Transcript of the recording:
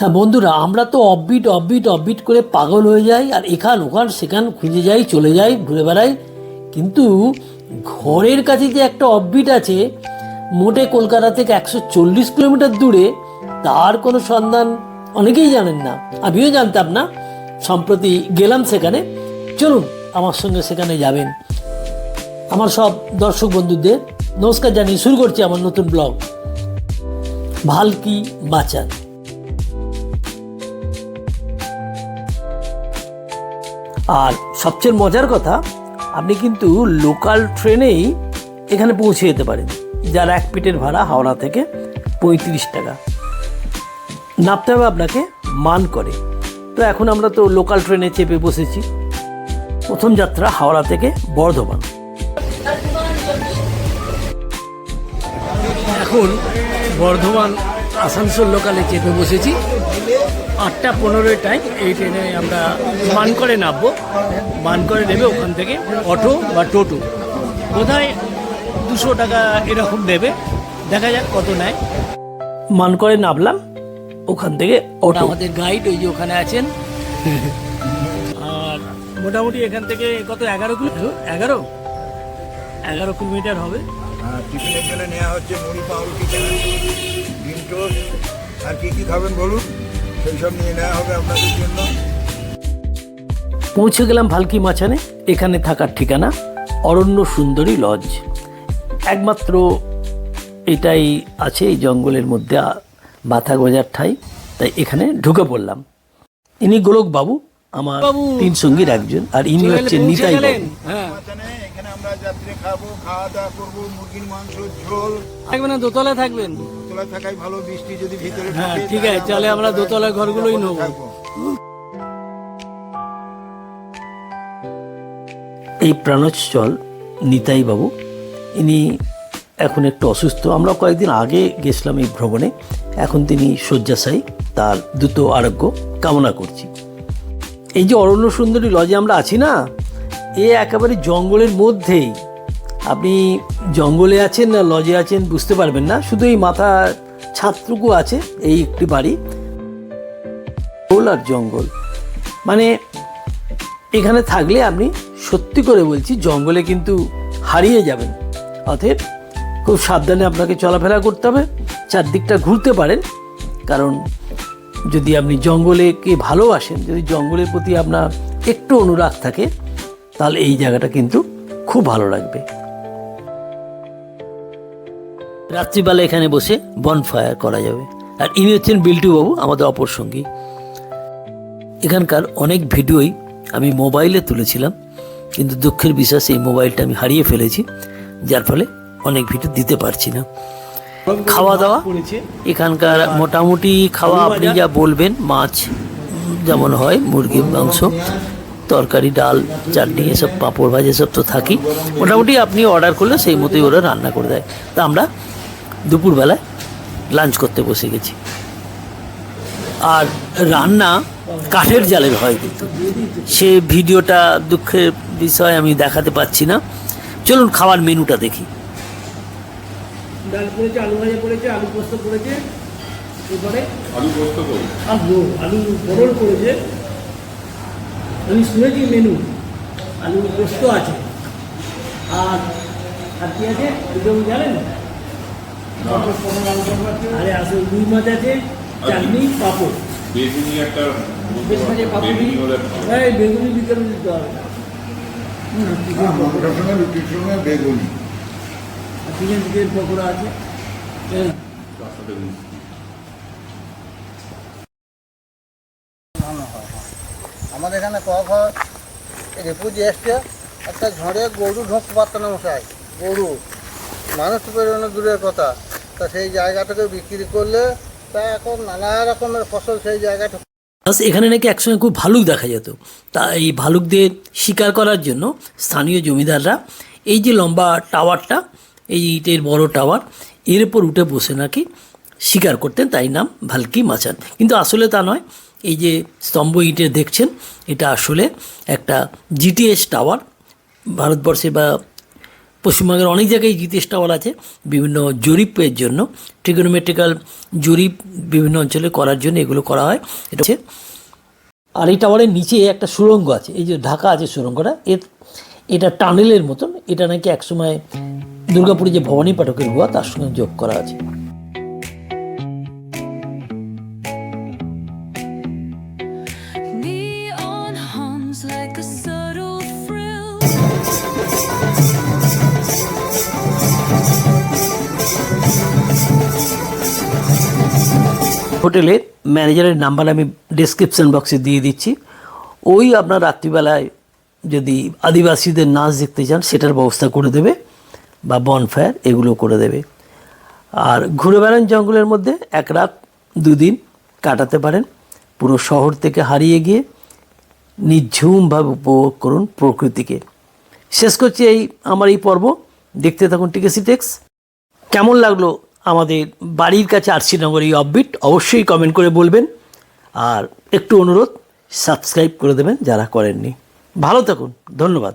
হ্যাঁ বন্ধুরা, আমরা তো অববিট অববিট অববিট করে পাগল হয়ে যাই, আর এখান ওখান সেখান খুঁজে যাই, চলে যাই, ঘুরে বেড়াই। কিন্তু ঘরের কাছে যে একটা অববিট আছে, মোটে কলকাতা থেকে একশো চল্লিশ কিলোমিটার দূরে, তার কোনো সন্ধান অনেকেই জানেন না। আমিও জানতাম না, সম্প্রতি গেলাম সেখানে। চলুন, আমার সঙ্গে সেখানে যাবেন। আমার সব দর্শক বন্ধুদের নমস্কার জানিয়ে শুরু করছি আমার নতুন ব্লগ। ভালকি বাঁচান। আর সবচেয়ে মজার কথা, আপনি কিন্তু লোকাল ট্রেনেই এখানে পৌঁছে যেতে পারেন, যার এক পিটের ভাড়া হাওড়া থেকে পঁয়ত্রিশ টাকা। নামতে হবে আপনাকে মান করে। তো এখন আমরা তো লোকাল ট্রেনে চেপে বসেছি। প্রথম যাত্রা হাওড়া থেকে বর্ধমান। এখন বর্ধমান আসানসোল লোকালে চেপে বসেছি। আটটা পনেরোয় টাইম এই ট্রেনে আমরা মানকরে নামবো। মানকরে নেবে ওখান থেকে অটো বা টোটো। বোধহয় দুশো টাকা এরকম নেবে। দেখা যাক কত নেয়। মানকরে নামলাম ওখান থেকে ওটা আমাদের গাইড ওই যে ওখানে আছেন। আর মোটামুটি এখান থেকে কত এগারো কিলো এগারো? এগারো কিলোমিটার হবে। টিফিনের জন্য নেওয়া হচ্ছে মুড়ি পাউরুটি ডিম টোস্ট। আর কি কি খাবেন বলুন? সেই সব নিয়ে নেওয়া হবে আপনাদের জন্য। পৌঁছে গেলাম ভালকি মাচানে এখানে থাকার ঠিকানা অরণ্য সুন্দরী লজ। একমাত্র এটাই আছে এই জঙ্গলের মধ্যে বাথা গোজার ঠাই। তাই এখানে ঢুকে পড়লাম। ইনি গোলক বাবু আমার তিন সঙ্গীর একজন। আর ইনি হচ্ছেন নিতাই বাবু যাত্রী খাব খাওয়া দাওয়া করব মুরগির মাংস ঝোল। থাকবেন না দোতলা থাকবেন? থাকাই ভালো বৃষ্টি যদি ভিতরে হ্যাঁ, ঠিক আছে, তাহলে আমরা দোতলা ঘরগুলোই নেব। এই প্রাণোচ্ছল নিতাই বাবু ইনি এখন একটু অসুস্থ। আমরা কয়েকদিন আগে গেছিলাম এই ভ্রমণে এখন তিনি শয্যাশায়ী তার দ্রুত আরোগ্য কামনা করছি। এই যে অরণ্য সুন্দরী লজে আমরা আছি না? এ একেবারে জঙ্গলের মধ্যেই। আপনি জঙ্গলে আছেন না লজে আছেন বুঝতে পারবেন না, শুধু এই মাথা ছাদটুকু আছে, এই একটি বাড়ি। জঙ্গল আর জঙ্গল। মানে এখানে থাকলে আপনি সত্যি করে বলছি জঙ্গলে কিন্তু হারিয়ে যাবেন। অতএব খুব সাবধানে আপনাকে চলাফেরা করতে হবে, চারদিকটা ঘুরতে পারেন। কারণ যদি আপনি জঙ্গলেকে ভালোবাসেন, যদি জঙ্গলের প্রতি আপনার একটু অনুরাগ থাকে তাহলে এই জায়গাটা কিন্তু খুব ভালো লাগবে। রাত্রিবেলা এখানে বসে বনফায়ার করা যাবে। আর ইনি হচ্ছেন বিল্টু বাবু, আমাদের অপর সঙ্গী। এখানকার অনেক ভিডিওই আমি মোবাইলে তুলেছিলাম, কিন্তু দুঃখের বিশ্বাস এই মোবাইলটা আমি হারিয়ে ফেলেছি, যার ফলে অনেক ভিডিও দিতে পারছি না। খাওয়া দাওয়া, এখানকার মোটামুটি খাওয়া আপনি যা বলবেন, মাছ যেমন হয়, মুরগির মাংস তরকারি ডাল চাটনি এসব পাঁপড় ভাজ এসব তো থাকি। মোটামুটি আপনি অর্ডার করলে সেই মতোই ওরা রান্না করে দেয়। তা আমরা দুপুরবেলায় লাঞ্চ করতে বসে গেছি। আর রান্না কাঠের জালের হয় কিন্তু। সে ভিডিওটা দুঃখের বিষয় আমি দেখাতে পাচ্ছি না। চলুন খাওয়ার মেনুটা দেখি। ডাল পড়েছে আলু ভাজা পড়েছে আলু পোস্ত পড়েছে এরপরে আলু পোস্ত আলু আলু পরল পড়েছে। আমি শুনেছি মেনু আলু পোস্ত আছে। আর আর কি আছে? এগুলো জানেন আরে আসলে রুই মাছ আছে চাটনি পাঁপড়। বেগুনি একটা বেগুনি বিকেল দিতে হবে। হ্যাঁ, রুটির সঙ্গে বেগুনি। চিকেন চিকেন পকোড়া আছে। হ্যাঁ। আমাদের এখানে কক রেপুজি এসছে, একটা ঝড়ে গরু ঢুকতে পারতো না মশাই, গরু। মানুষ তো বেরোনো দূরের কথা। তা সেই জায়গাটাকে বিক্রি করলে তা এখন নানা রকমের ফসল সেই জায়গাটা এখানে নাকি একসঙ্গে খুব ভালুক দেখা যেত। তা এই ভালুকদের শিকার করার জন্য স্থানীয় জমিদাররা এই যে লম্বা টাওয়ারটা, এই ইটের বড় টাওয়ার, এর উপর উঠে বসে নাকি শিকার করতেন, তাই নাম ভালকি মাচান কিন্তু আসলে তা নয় এই যে স্তম্ভ ইটে দেখছেন, এটা আসলে একটা জিটিএস টাওয়ার। ভারতবর্ষে বা পশ্চিমবঙ্গের অনেক জায়গায় জিতেশ টাওয়ার আছে, বিভিন্ন জরিপের জন্য ট্রিগোনোমেট্রিক্যাল জরিপ বিভিন্ন অঞ্চলে করার জন্য এগুলো করা হয়। এটা হচ্ছে আর এই টাওয়ারের নিচে একটা সুড়ঙ্গ আছে, এই যে ঢাকা আছে সুড়ঙ্গটা, এর, এটা টানেলের মতন, এটা নাকি একসময় দুর্গাপুরে যে ভবানী পাঠকের গুহা তার সঙ্গে যোগ করা আছে। হোটেলের ম্যানেজারের নাম্বার আমি ডেসক্রিপশন বক্সে দিয়ে দিচ্ছি। ওই আপনার রাত্রিবেলায় যদি আদিবাসীদের নাচ দেখতে চান সেটার ব্যবস্থা করে দেবে বা বনফায়ার এগুলো করে দেবে। আর ঘুরে বেড়ান জঙ্গলের মধ্যে, এক রাত, দুদিন কাটাতে পারেন। পুরো শহর থেকে হারিয়ে গিয়ে নিঝুমভাবে উপভোগ করুন প্রকৃতিকে। শেষ করছি এই, আমার এই পর্ব। দেখতে থাকুন টিকেসি টেক্স। কেমন লাগল আমাদের বাড়ির কাছে আর আরসিনগর এই অববিট অবশ্যই কমেন্ট করে বলবেন। আর একটু অনুরোধ সাবস্ক্রাইব করে দেবেন যারা করেননি। ভালো থাকুন, ধন্যবাদ।